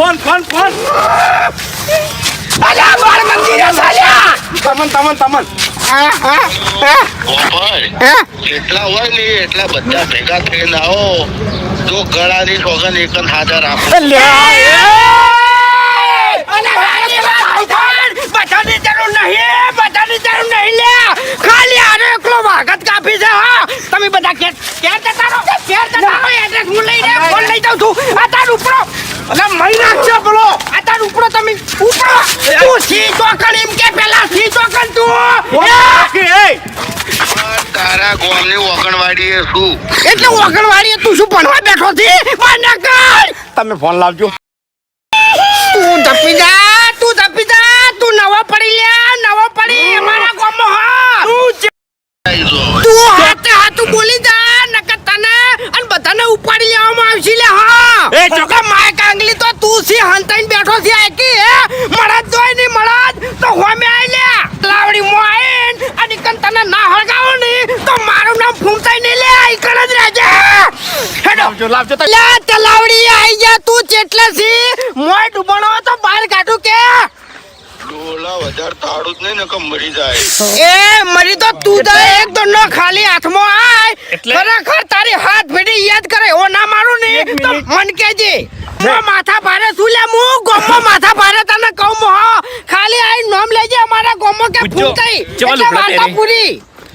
Phone phone phone. અલ્યા માર મંદિરે સાલ્યા તમન તમન તમન. હા હા હા. ગોપાલ હા. જેટલા હોય ને એટલા બધા ભેગા થઈને આવો. જો ગળાની સોગન એક હાજર આપો. બધાની જરૂર નહીં બધાની જરૂર નહીં લે. ખાલી આનો એકલો વાગત કાપી છે હા. તમે બધા કેર કેર જતા રહો. કેર જતા રહો એડ્રેસ હું લઈને ફોન લઈ જાઉં છું. આ તાર ઉપરો અલા મહી છે બોલો. આ તાર ઉપરો તમે. ઉપરો તું સી ચોકણ એમ કે પેલા સી ચોકણ તું એ! તારા ગોમની વગણવાડી એ શું? એટલે ઓગણવાડીએ તું શું ભણવા બેઠો છે? મને કર તમે ફોન લાવજો. તું ધપી જા તું ધપી જા તું નવો પડી લે નવો પડી. અમારા ગામમાં હા. તું. તું હાથે હાથું બોલી જા નકર તને અને બધાને ઉપાડી લેવામાં આવશે લે હા એ ચોકા. કે માય કાંગલી તો તું બેઠો છે આકી હે? મળદ જોઈ ની મળદ તો હોમે આઈ લે. લાવડી મો આઈન અને કન તને ના હળગાવો ની તો મારું નામ ફૂમતાઈ ની લે આઈ કણ જ રહેજે. હેડો. લાવજો લાવજો તો લે તલાવડી આઈ જા તું ચેટલે સી મોય ડૂબણો તો બહાર કાઢું કે. ડોલા વધારે તાળું જ નહીં ને મરી જાય. એ મરી તો તું તો એક દંડો ખાલી હાથમાં આય? ખરેખર તારી હાથ ભેડી યાદ કરે ઓ ના મારું ને તો મન કેજે. માથા ભારે શું લે? હું ગોમો માથા ભારે તને કહું મો ખાલી આઈ નામ લેજે અમારા ગોમો કે પૂછજો. કઈ એટલે વાર્તા પૂરી.